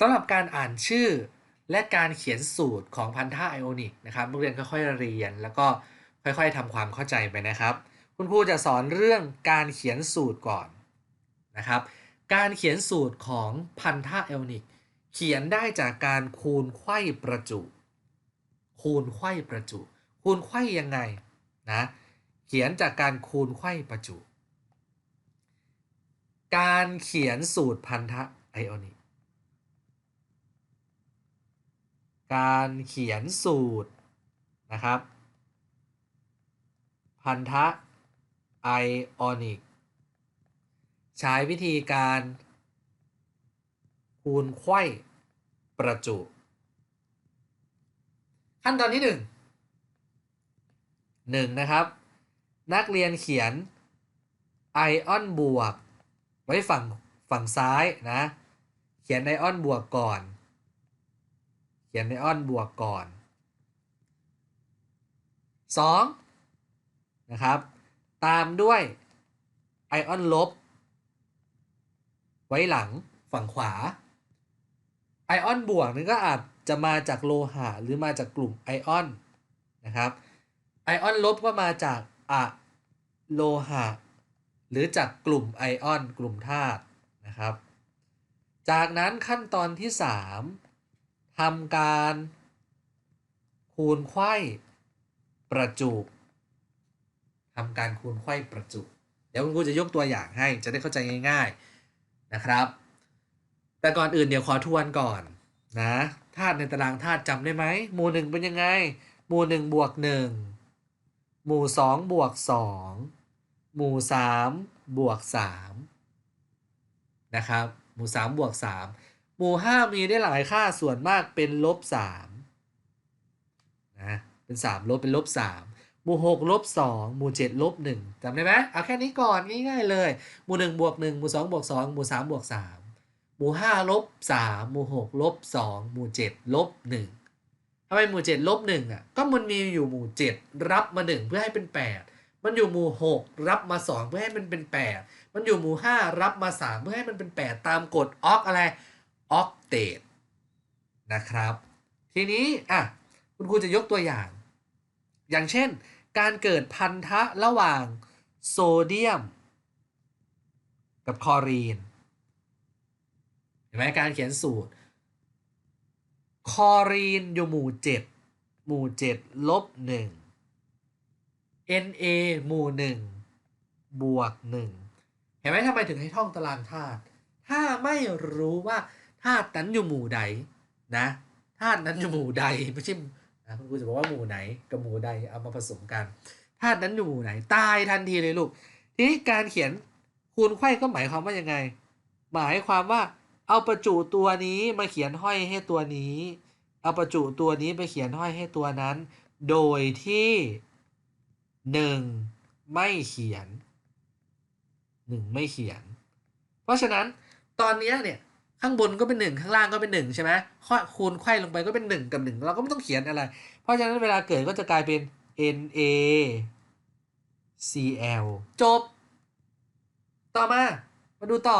สำหรับการอ่านชื่อและการเขียนสูตรของพันธะไอโอนิกนะครับนักเรียนค่อยๆเรียน แล้วก็ค่อยๆทำความเข้าใจไปนะครับ คุณครูจะสอนเรื่องการเขียนสูตรก่อนนะครับ การเขียนสูตรของพันธะไอโอนิกเขียนได้จากการคูณไขว้ประจุ คูณไขว้ประจุ คูณไขว้ยังไงนะเขียนจากการคูณไขว้ประจุ การเขียนสูตรพันธะไอโอนิก การเขียนสูตรนะครับ พันธะไอออนิก ใช้วิธีการคูณไข้ประจุ ขั้นตอนที่1 1นะครับ นักเรียนเขียนไอออนบวก ไว้ฝั่งฝั่งซ้ายนะ เขียนไอออนบวกก่อน เขียนไอออนบวกก่อน 2 นะครับ ตามด้วยไอออนลบ ไว้หลังฝั่งขวา ไอออนบวกนี่ก็อาจจะมาจากโลหะหรือมาจากกลุ่มไอออนนะครับไอออนลบก็มาจากอะโลหะ หรือจากกลุ่มไอออนกลุ่มธาตุนะครับ จากนั้นขั้นตอนที่ 3 ทำการ คูณไข้ประจุทำการคูณไข้ประจุ เดี๋ยวคุณครูจะยกตัวอย่างให้จะได้เข้าใจง่าย ๆนะครับ แต่ก่อนอื่นเดี๋ยวขอทวนก่อนนะธาตุในตารางธาตุจำได้ไหมหมู่หนึ่งเป็นยังไง หมู่หนึ่งบวกหนึ่งหมู่สองบวกสองหมู่สามบวกสามนะครับ หมู่สามบวกสาม หมู่ห้ามีได้หลายค่าส่วนมากเป็นลบสามนะเป็นสามลบเป็นลบสามหมู่หกลบสองหมู่เจ็ดลบหนึ่งจำได้ไหมเอาแค่นี้ก่อนง่ายๆเลย หมู่หนึ่งบวกหนึ่งหมู่สองบวกสองหมู่สามบวกสามหมู่ห้าลบสามหมู่หกลบสองหมู่เจ็ดลบหนึ่งทำไมหมู่เจ็ดลบหนึ่งอะก็มันมีอยู่หมู่เจ็ดรับมาหนึ่งเพื่อให้เป็นแปดมันอยู่หมู่หกรับมาสองเพื่อให้มันเป็นแปดมันอยู่หมู่ห้ารับมาสามเพื่อให้มันเป็นแปดตามกฎออกอะไร ออกเตตนะครับ ทีนี้อะคุณครูจะยกตัวอย่าง อย่างเช่น การเกิดพันธะระหว่างโซเดียม กับคลอรีนเห็นไหมการเขียนสูตรคลอรีนอยู่หมู่ 7 หมู่ 7 ลบ 1 Na หมู่ 1 บวก 1 เห็นไหมทำไมถึงให้ท่องตารางธาตุ ถ้าไม่รู้ว่า ธาตุนั้นอยู่หมู่ใดนะธาตุนั้นอยู่หมู่ใดไม่ใช่นะคุณครูจะบอกว่าหมู่ไหนกับหมู่ใดเอามาผสมกันธาตุนั้นอยู่หมู่ไหนตายทันทีเลยลูก ทีนี้การเขียนคูณไขว้ก็หมายความว่ายังไง หมายความว่าเอาประจุตัวนี้มาเขียนห้อยให้ตัวนี้ เอาประจุตัวนี้ไปเขียนห้อยให้ตัวนั้น โดยที่1ไม่เขียน1ไม่เขียน เพราะฉะนั้นตอนนี้เนี่ย ข้างบนก็เป็น1ข้างล่างก็เป็น1ใช่ไหมข้อคูณไขว้ลงไปก็เป็น1กับ1เราก็ไม่ต้องเขียนอะไร เพราะฉะนั้นเวลาเกิดก็จะกลายเป็น Na Cl จบ ต่อมา มาดูต่อ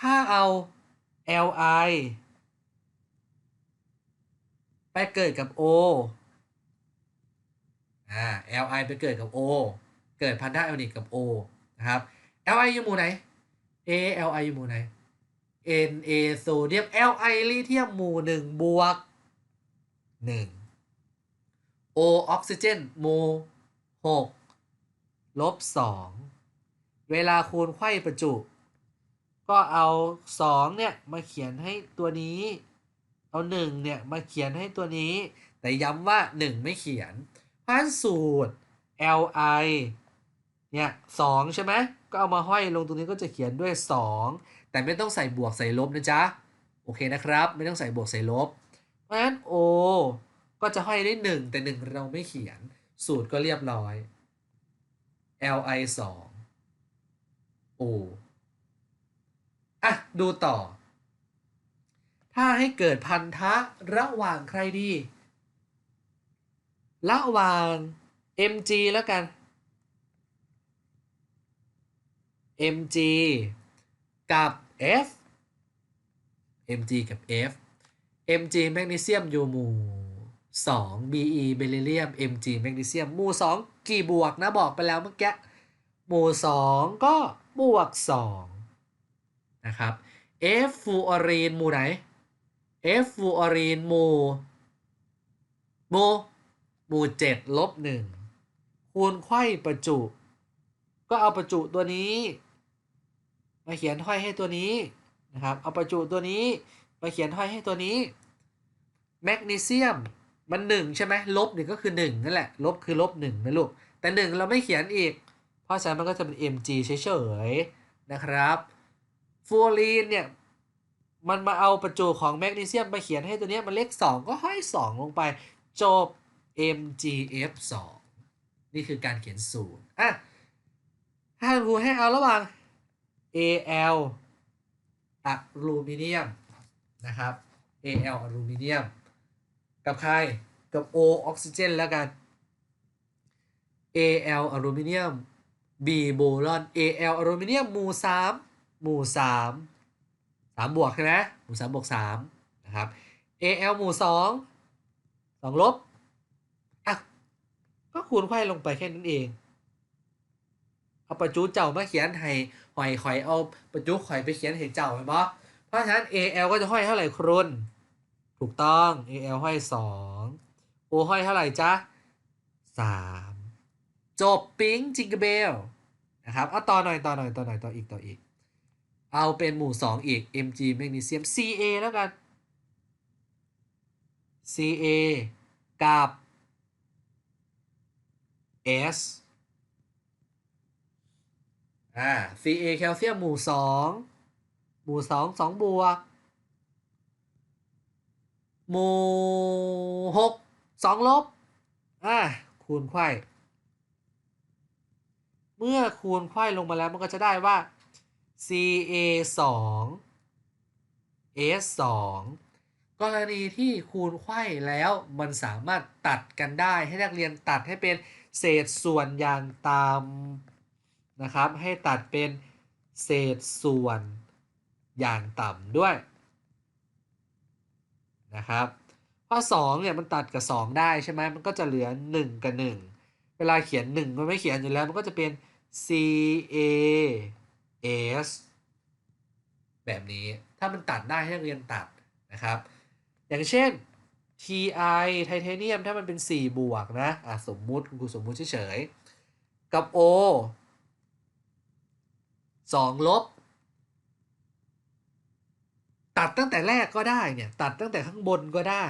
ถ้าเอา Li ไปเกิดกับ O อ่า Li ไปเกิดกับ O เกิดพันธะไอออนิกกับ O นะครับ Li อยู่หมู่ไหน A Li อยู่หมู่ไหน Na โซเดียม Li ลิเทียมหมู่หนึ่งบวกหนึ่ง O ออกซิเจนหมู่หกลบสองเวลาคูณไขว้ประจุ ก็เอาสองเนี่ยมาเขียนให้ตัวนี้ เอาหนึ่งเนี่ยมาเขียนให้ตัวนี้ แต่ย้ำว่าหนึ่งไม่เขียนเพราะฉะนั้นสูตร Li เนี่ยสองใช่ไหมก็เอามาห้อยลงตรงนี้ก็จะเขียนด้วย2 แต่ไม่ต้องใส่บวกใส่ลบนะจ๊ะ โอเคนะครับ ไม่ต้องใส่บวกใส่ลบ เพราะฉะนั้น O ก็จะห้อยได้ 1 แต่ 1 เราไม่เขียน สูตรก็เรียบร้อย Li 2 O อะ ดูต่อ ถ้าให้เกิดพันธะระหว่างใครดี ระหว่าง Mg แล้วกัน Mg กับ F Mg กับ F Mg แมกนีเซียมอยู่หมู่ 2 Be เบริเลียม Mg แมกนีเซียมหมู่ 2 กี่บวกนะบอกไปแล้วเมื่อกี้หมู่ 2 ก็บวก 2 นะครับ F ฟูออรีนหมู่ไหน F ฟูออรีนหมู่หมู่หมู่7ลบ1คูณไขว้ประจุ ก็เอาประจุตัวนี้ มาเขียนห้อยให้ตัวนี้นะครับ เอาประจุตัวนี้มาเขียนห้อยให้ตัวนี้ แมกนีเซียมมันหนึ่งใช่ไหมลบหนึ่งก็คือหนึ่งนั่นแหละ ลบคือลบหนึ่งนะลูก แต่หนึ่งเราไม่เขียนอีก เพราะฉะนั้นมันก็จะเป็น mg เฉยๆนะครับฟูรีนเนี่ยมันมาเอาประจุของแมกนีเซียมมาเขียนให้ตัวนี้มันเลข 2 ก็ห้อย 2 ลงไป จบ mgf2 นี่คือการเขียนสูตรอะถ้าครูให้เอาระหว่าง al อะลูมิเนียมนะครับ al อลูมิเนียม กับใคร กับ O ออกซิเจนแล้วกัน Al อลูมิเนียม B โบรอน Al อลูมิเนียมหมู่3หมู่3 3บวกใช่ไหมหมู่3บวก3นะครับ Al หมู่2 2ลบอะก็คูณไขว้ลงไปแค่นั้นเอง เอาประจุเจ้ามาเขียนให้หอยข่อยเอาประจุข่อยไปเขียนให้เจ้าเห็นปะเพราะฉะนั้น Al ก็จะห้อยเท่าไหร่ครุนถูกต้อง AL ห้อย2 O ห้อยเท่าไหร่จ๊ะ3จบปิ๊งจิงเกเบลนะครับเอาต่อหน่อยต่อหน่อยต่อหน่อยต่ออีกต่ออีก เอาเป็นหมู่ 2 อีก Mg แมกนีเซียม Ca แล้วกัน Ca กับ S อ่า Ca แคลเซียมหมู่2หมู่2 2บวก หมู่หกสองลบ อะคูณไขว้เมื่อคูณไขว้ลงมาแล้วมันก็จะได้ว่า ca 2 s 2กรณีที่คูณไขว้แล้วมันสามารถตัดกันได้ให้นักเรียนตัดให้เป็นเศษส่วนอย่างตาม นะครับ ให้ตัดเป็นเศษส่วนอย่างต่ำด้วยนะครับเพราะ2เนี่ยมันตัดกับ 2 ได้ใช่ไหมมันก็จะเหลือ 1 กับ 1 เวลาเขียน 1 มันไม่เขียนอยู่แล้วมันก็จะเป็น C A S แบบนี้ถ้ามันตัดได้ให้เรียนตัดนะครับ อย่างเช่น Ti ไทเทเนียมถ้ามันเป็น 4 บวกนะอะสมมุติคุณครูสมมุติเฉยๆ กับ O 2 ลบ ตัดตั้งแต่แรกก็ได้เนี่ย ตัดตั้งแต่ข้างบนก็ได้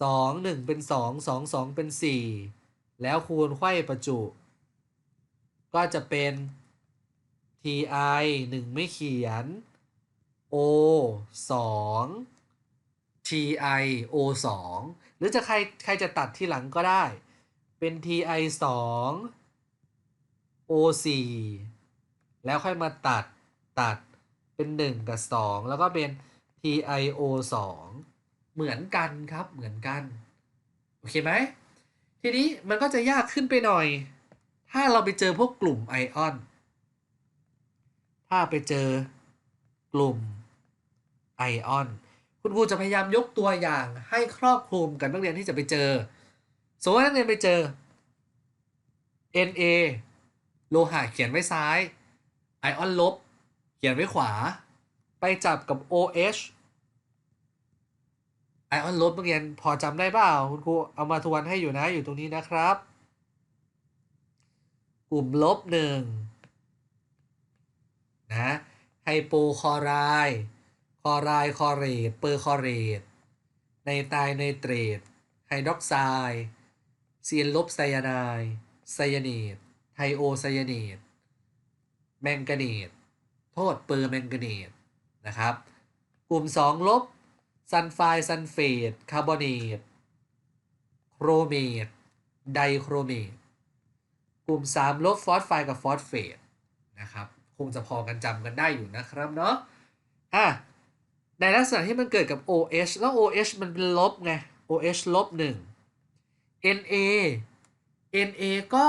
2 1 เป็น 2 2 2 เป็น 4 แล้วคูณไขว้ประจุ ก็จะเป็น ti 1 ไม่เขียน o 2 ti o 2หรือจะใครใครจะตัดที่หลังก็ได้ เป็น ti 2 o 4 แล้วค่อยมาตัดตัดเป็น 1 กับ 2 แล้วก็เป็น TiO 2 เหมือนกันครับเหมือนกัน โอเคไหม ทีนี้มันก็จะยากขึ้นไปหน่อย ถ้าเราไปเจอพวกกลุ่มไอออน ถ้าไปเจอกลุ่มไอออน คุณครูจะพยายามยกตัวอย่างให้ครอบคลุมกับนักเรียนที่จะไปเจอ สมมติว่านักเรียนไปเจอ Na โลหะเขียนไว้ซ้าย ไอออนลบ เขียนไว้ขวา ไปจับกับ OH ไอออนลบนักเรียนพอจำได้เปล่าคุณครูเอามาทวนให้อยู่นะอยู่ตรงนี้นะครับ กลุ่มลบหนึ่งนะไฮโปคอไรคอไรคอเรตเปอร์คอเรตไนไตรไนเตรตไฮดรอกไซด์เซียนลบไซยาไนด์ไซยาเนต ไทโอไซยาเนตแมงกาเนตโทษเปอร์แมงกาเนตนะครับ กลุ่ม 2 ลบซัลไฟซัลเฟตคาร์บอเนตโครเมตไดโครเมตกลุ่ม 3 ลบฟอสไฟกับฟอสเฟตนะครับคงจะพอกันจำกันได้อยู่นะครับเนาะอะในลักษณะที่มันเกิดกับ OH แล้ว OH มันเป็นลบไง OH ลบ1 Na Na ก็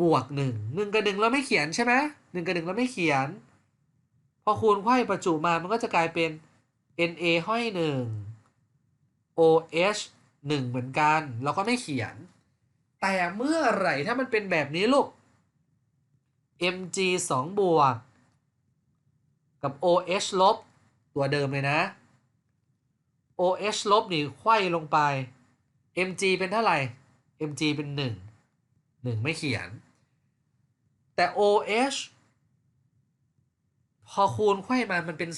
บวก1 1กับ1เราไม่เขียนใช่ไหม1กับ1เราไม่เขียน พอคูณไขว้ประจุมามันก็จะกลายเป็น Na ห้อยหนึ่ง OH หนึ่งเหมือนกัน เราก็ไม่เขียน แต่เมื่อไหร่ถ้ามันเป็นแบบนี้ลูก Mg 2 บวก กับ OH ลบ ตัวเดิมเลยนะ OH ลบนี่ไขว้ลงไป Mg เป็นเท่าไหร่ Mg เป็น 1 1 ไม่เขียน แต่ OH พอคูณไขว้มามันเป็น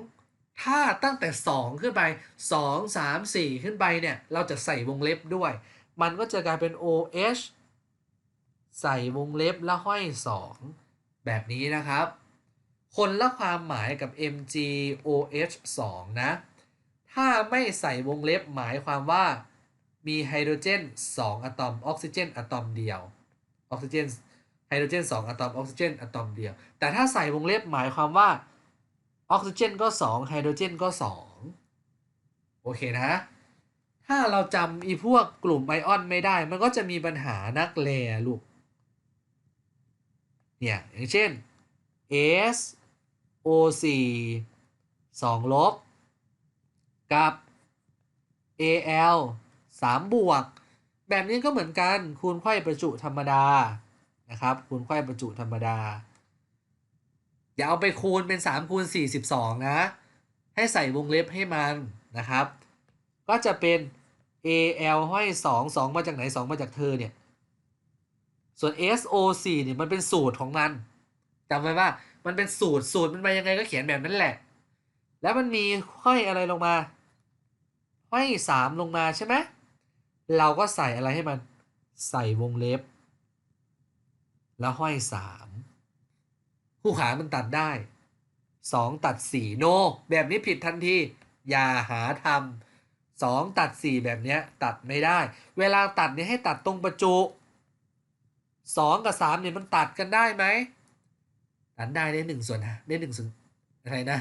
2 ถ้าตั้งแต่ 2 ขึ้นไป 2 3 4 ขึ้นไปเนี่ย เราจะใส่วงเล็บด้วย มันก็จะกลายเป็น OH ใส่วงเล็บแล้วห้อย 2 แบบนี้นะครับ คนละความหมายกับ MgOH 2 นะ ถ้าไม่ใส่วงเล็บหมายความว่ามีไฮโดรเจน 2 อะตอม ออกซิเจนอะตอมเดียว ออกซิเจน ไฮโดรเจน2อะตอมออกซิเจนอะตอมเดียว แต่ถ้าใส่วงเล็บหมายความว่าออกซิเจนก็ 2 ไฮโดรเจนก็ 2 โอเคนะ ถ้าเราจำอีพวกกลุ่มไอออนไม่ได้ มันก็จะมีปัญหานักแลลูก เนี่ย อย่างเช่น S O 4 2 ลบ กับ AL 3 บวก แบบนี้ก็เหมือนกัน คูณไขว้ประจุธรรมดา นะครับคูณไขว้ประจุธรรมดา อย่าเอาไปคูณเป็น3คูณ42 นะ ให้ใส่วงเล็บให้มันนะครับ ก็จะเป็น AL ห้อย 2 2 มาจากไหน 2 มาจากเธอเนี่ย ส่วน SO4 เนี่ยมันเป็นสูตรของมันจำไว้ว่ามันเป็นสูตรสูตรมันมายังไงก็เขียนแบบนั้นแหละ แล้วมันมีห้อยอะไรลงมา ห้อยสามลงมาใช่ไหมเราก็ใส่อะไรให้มันใส่วงเล็บ แล้วห้อยสามคู่ขามันตัดได้สองตัดสี่โน แบบนี้ผิดทันทีอย่าหาทำสองตัดสี่แบบนี้ตัดไม่ได้ เวลาตัดเนี่ยให้ตัดตรงประจุสองกับสามเนี่ยมันตัดกันได้ไหมตัดได้ได้หนึ่งส่วนได้หนึ่งส่วนอะไรนะ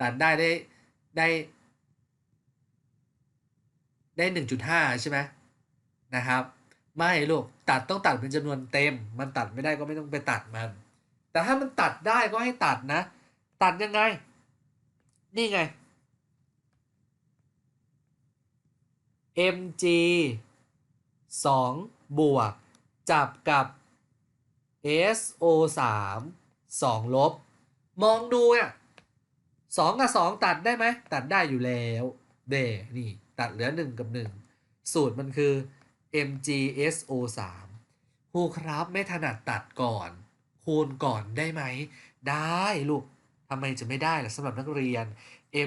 ตัดได้ได้ได้ ได้หนึ่งจุดห้าใช่ไหมนะครับ ไม่ลูกตัดต้องตัดเป็นจำนวนเต็ม มันตัดไม่ได้ก็ไม่ต้องไปตัดมัน แต่ถ้ามันตัดได้ก็ให้ตัดนะ ตัดยังไง นี่ไง mg 2 บวก จับกับ so 3 2 ลบ มองดูเนี่ยสองกับสองตัดได้ไหม ตัดได้อยู่แล้ว เดนี่ ตัดเหลือ1กับ1สูตรมันคือ mgso 3 ครูครับไม่ถนัดตัดก่อน คูณก่อนได้ไหม ได้ลูกทำไมจะไม่ได้ล่ะสำหรับนักเรียน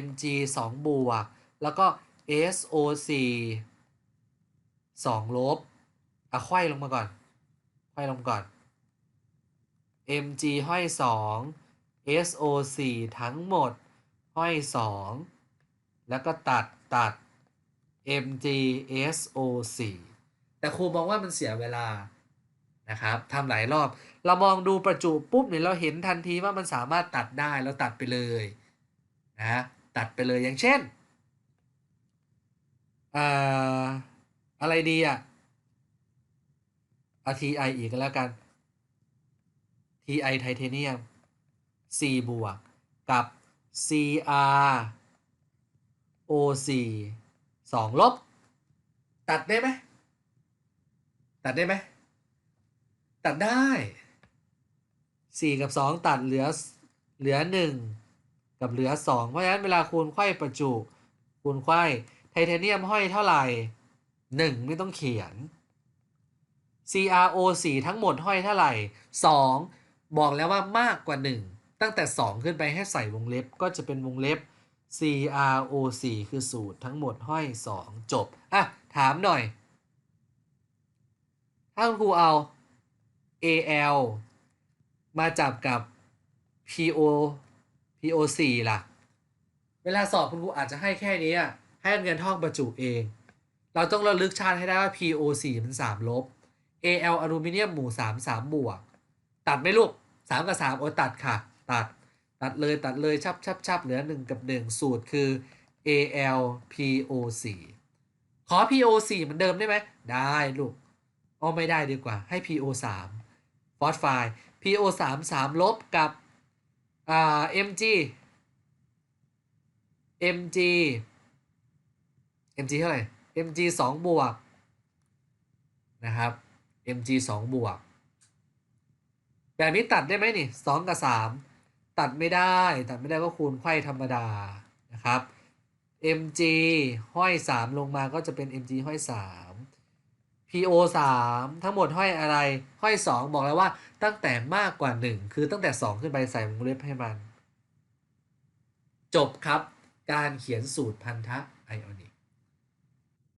mg 2บวก แล้วก็ so 4 2ลบอะไขว้ลงมาก่อนไขว้ลงก่อน mg ห้อย 2 so 4 ทั้งหมด ห้อย 2 แล้วก็ตัดตัด mg so 4 แต่ครูมองว่ามันเสียเวลานะครับทำหลายรอบ เรามองดูประจุปุ๊บเนี่ยเราเห็นทันทีว่ามันสามารถตัดได้เราตัดไปเลยนะตัดไปเลยอย่างเช่นอ่าอะไรดีอะ RTI อีกก็แล้วกัน ti ไทเทเนียม c บวก กับ cr o 4 2ลบ ตัดได้ไหม ตัดได้ไหม ตัดได้4กับ2ตัดเหลือเหลือ1กับเหลือ2เพราะฉะนั้นเวลาคูณไขว้ประจุ คูณไขว้ไทเทเนียมห้อยเท่าไหร่1ไม่ต้องเขียน CRO 4ทั้งหมดห้อยเท่าไหร่ 2 บอกแล้วว่ามากกว่า 1 ตั้งแต่ 2 ขึ้นไปให้ใส่วงเล็บก็จะเป็นวงเล็บ CRO 4คือสูตรทั้งหมดห้อย 2 จบ อะ ถามหน่อย ถ้าคุณครูเอา AL มาจับกับ PO PO 4 ล่ะ เวลาสอบคุณครูอาจจะให้แค่นี้อะให้เรียนท่องประจุเอง เราต้องระลึกชาติให้ได้ว่า PO 4 มัน3ลบ AL อลูมิเนียมหมู่3 3บวก ตัดไหมลูก3กับ3โอ้ตัดค่ะ ตัด ตัดเลยตัดเลยชับชับชับเหลือ1กับ1สูตรคือ AL PO 4 ขอ PO 4 เหมือนเดิมได้ไหม ได้ลูก อ้อไม่ได้ดีกว่าให้ PO 3ฟอสไฟ PO 3 3ลบกับอ่า mg mg mg เท่าไหร่ mg สองบวกนะครับ mg สองบวกแบบนี้ตัดได้ไหมนี่สองกับสามตัดไม่ได้ตัดไม่ได้ก็คูณไขว้ธรรมดานะครับ mg ห้อยสามลงมาก็จะเป็น mg ห้อยสาม po สามทั้งหมดห้อยอะไร ห้อยสองบอกแล้วว่าตั้งแต่มากกว่าหนึ่งคือตั้งแต่สองขึ้นไปใส่วงเล็บให้มัน จบครับ การเขียนสูตรพันธะไอออนิก